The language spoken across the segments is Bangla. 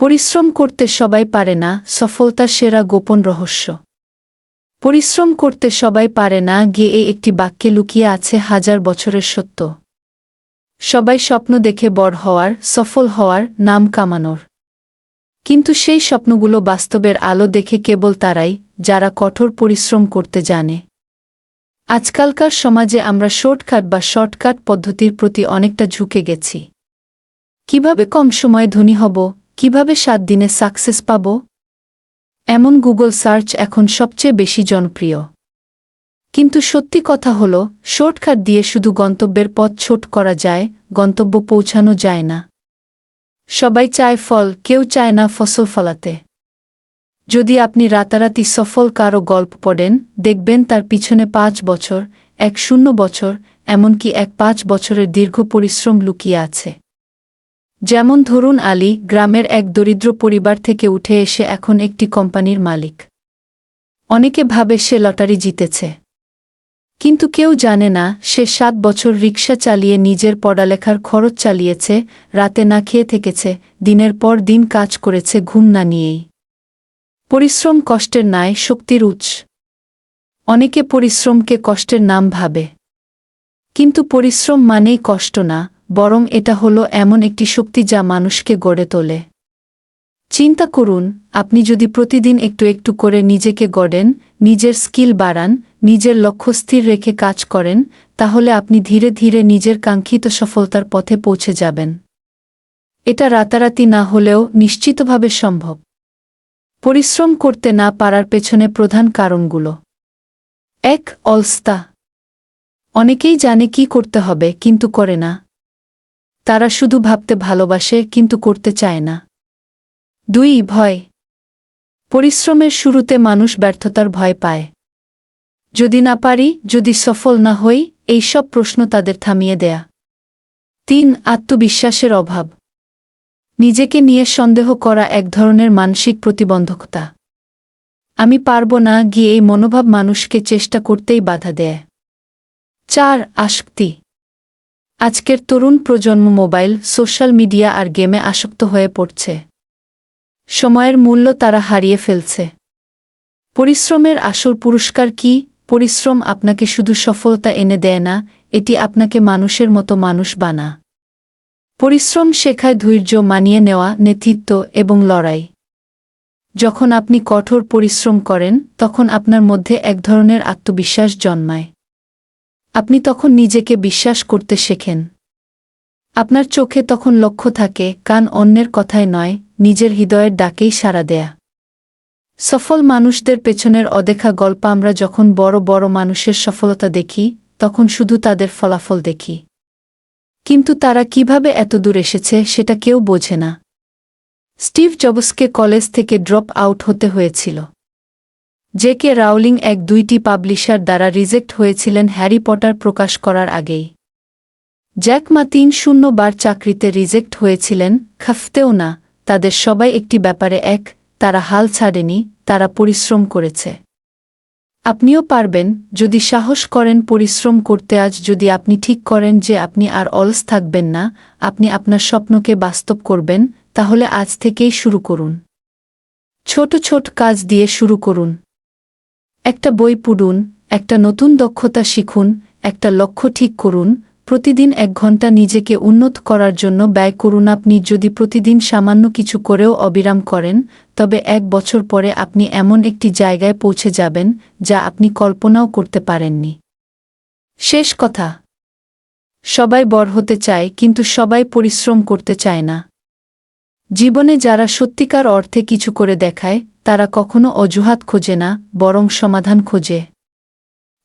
পরিশ্রম করতে সবাই পারে না সফলতার সেরা গোপন রহস্য। পরিশ্রম করতে সবাই পারে না, গিয়ে এই একটি বাক্যে লুকিয়ে আছে হাজার বছরের সত্য। সবাই স্বপ্ন দেখে বড় হওয়ার, সফল হওয়ার নাম কামানোর। কিন্তু সেই স্বপ্নগুলো বাস্তবের আলো দেখে কেবল তারাই, যারা কঠোর পরিশ্রম করতে জানে। আজকালকার সমাজে আমরা শর্টকাট বা শর্টকাট পদ্ধতির প্রতি অনেকটা ঝুঁকে গেছি। কীভাবে কম সময়ে ধনী হব কীভাবে সাত দিনে সাকসেস পাব? এমন গুগল সার্চ এখন সবচেয়ে বেশি জনপ্রিয়। কিন্তু সত্যি কথা হল শর্টকাট দিয়ে শুধু গন্তব্যের পথ ছোট করা যায়, গন্তব্য পৌঁছানো যায় না। সবাই চায় ফল, কেউ চায় না ফসল ফলাতে। যদি আপনি রাতারাতি সফল কারও গল্প পড়েন, দেখবেন তার পিছনে পাঁচ বছর, এক শূন্য বছর, এমনকি এক পাঁচ বছরের দীর্ঘ পরিশ্রম লুকিয়ে আছে। যেমন ধরুন আলী গ্রামের এক দরিদ্র পরিবার থেকে উঠে এসে এখন একটি কোম্পানির মালিক। অনেকে ভাবে সে লটারি জিতেছে। কিন্তু কেউ জানে না, সে সাত বছর রিক্সা চালিয়ে নিজের পড়ালেখার খরচ চালিয়েছে, রাতে না খেয়ে থেকেছে, দিনের পর দিন কাজ করেছে ঘুম না নিয়েই। পরিশ্রম কষ্টের ন্যায় শক্তির উৎস। অনেকে পরিশ্রমকে কষ্টের নাম ভাবে। কিন্তু পরিশ্রম মানেই কষ্ট না বরং এটা হলো এমন একটি শক্তি যা মানুষকে গড়ে তোলে। চিন্তা করুন, আপনি যদি প্রতিদিন একটু একটু করে নিজেকে গড়েন, নিজের স্কিল বাড়ান, নিজের লক্ষ্য স্থির রেখে কাজ করেন, তাহলে আপনি ধীরে ধীরে নিজের কাঙ্ক্ষিত সফলতার পথে পৌঁছে যাবেন। এটা রাতারাতি না হলেও নিশ্চিতভাবে সম্ভব। পরিশ্রম করতে না পারার পেছনে প্রধান কারণগুলো। এক, অলস্তা। অনেকেই জানে কি করতে হবে, কিন্তু করে না। তারা শুধু ভাবতে ভালোবাসে কিন্তু করতে চায় না। দুই, ভয়। পরিশ্রমের শুরুতে মানুষ ব্যর্থতার ভয় পায়। যদি না পারি, যদি সফল না হই, এই সব প্রশ্ন তাদের থামিয়ে দেয়া। তিন, আত্মবিশ্বাসের অভাব। নিজেকে নিয়ে সন্দেহ করা এক ধরনের মানসিক প্রতিবন্ধকতা। আমি পারব না গিয়ে এই মনোভাব মানুষকে চেষ্টা করতেই বাধা দেয়। চার, আসক্তি। আজকের তরুণ প্রজন্ম মোবাইল, সোশ্যাল মিডিয়া আর গেমে আসক্ত হয়ে পড়ছে। সময়ের মূল্য তারা হারিয়ে ফেলছে। পরিশ্রমের আসল পুরস্কার কি? পরিশ্রম আপনাকে শুধু সফলতা এনে দেয় না, এটি আপনাকে মানুষের মতো মানুষ বানা। পরিশ্রম শেখায় ধৈর্য মানিয়ে নেওয়া, নেতৃত্ব এবং লড়াই। যখন আপনি কঠোর পরিশ্রম করেন, তখন আপনার মধ্যে এক ধরনের আত্মবিশ্বাস জন্মায়। আপনি তখন নিজেকে বিশ্বাস করতে শেখেন। আপনার চোখে তখন লক্ষ্য থাকে, কান অন্যের কথায় নয়, নিজের হৃদয়ের ডাকেই সাড়া দেয়া। সফল মানুষদের পেছনের অদেখা গল্প আমরা যখন বড় বড় মানুষের সফলতা দেখি, তখন শুধু তাদের ফলাফল দেখি। কিন্তু তারা কীভাবে এত দূর এসেছে, সেটা কেউ বোঝে না। স্টিভ জবসকে কলেজ থেকে ড্রপ আউট হতে হয়েছিল। জে কে রাউলিং এক দুইটি পাবলিশার দ্বারা রিজেক্ট হয়েছিলেন হ্যারি পটার প্রকাশ করার আগেই। জ্যাক মা তিন শূন্য বার চাকরিতে রিজেক্ট হয়েছিলেন, খাফতেও না, তাদের সবাই একটি ব্যাপারে এক, তারা হাল ছাড়েনি, তারা পরিশ্রম করেছে। আপনিও পারবেন, যদি সাহস করেন পরিশ্রম করতে আজ যদি আপনি ঠিক করেন যে আপনি আর অলস থাকবেন না, আপনি আপনার স্বপ্নকে বাস্তব করবেন, তাহলে আজ থেকেই শুরু করুন। ছোট ছোট কাজ দিয়ে শুরু করুন। একটা বই পড়ুন, একটা নতুন দক্ষতা শিখুন, একটা লক্ষ্য ঠিক করুন, প্রতিদিন এক ঘণ্টা নিজেকে উন্নত করার জন্য ব্যয় করুন। আপনি যদি প্রতিদিন সামান্য কিছু করেও অবিরাম করেন, তবে এক বছর পরে আপনি এমন একটি জায়গায় পৌঁছে যাবেন, যা আপনি কল্পনাও করতে পারেননি। শেষ কথা। সবাই বড় হতে চায়, কিন্তু সবাই পরিশ্রম করতে চায় না। জীবনে যারা সত্যিকার অর্থে কিছু করে দেখায়, তারা কখনো অজুহাত খোঁজে না, বরং সমাধান খোঁজে।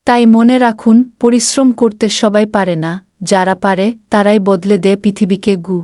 তাই মনে রাখুন, পরিশ্রম করতে সবাই পারে না, যারা পারে, তারাই বদলে দেয় পৃথিবীকে গু।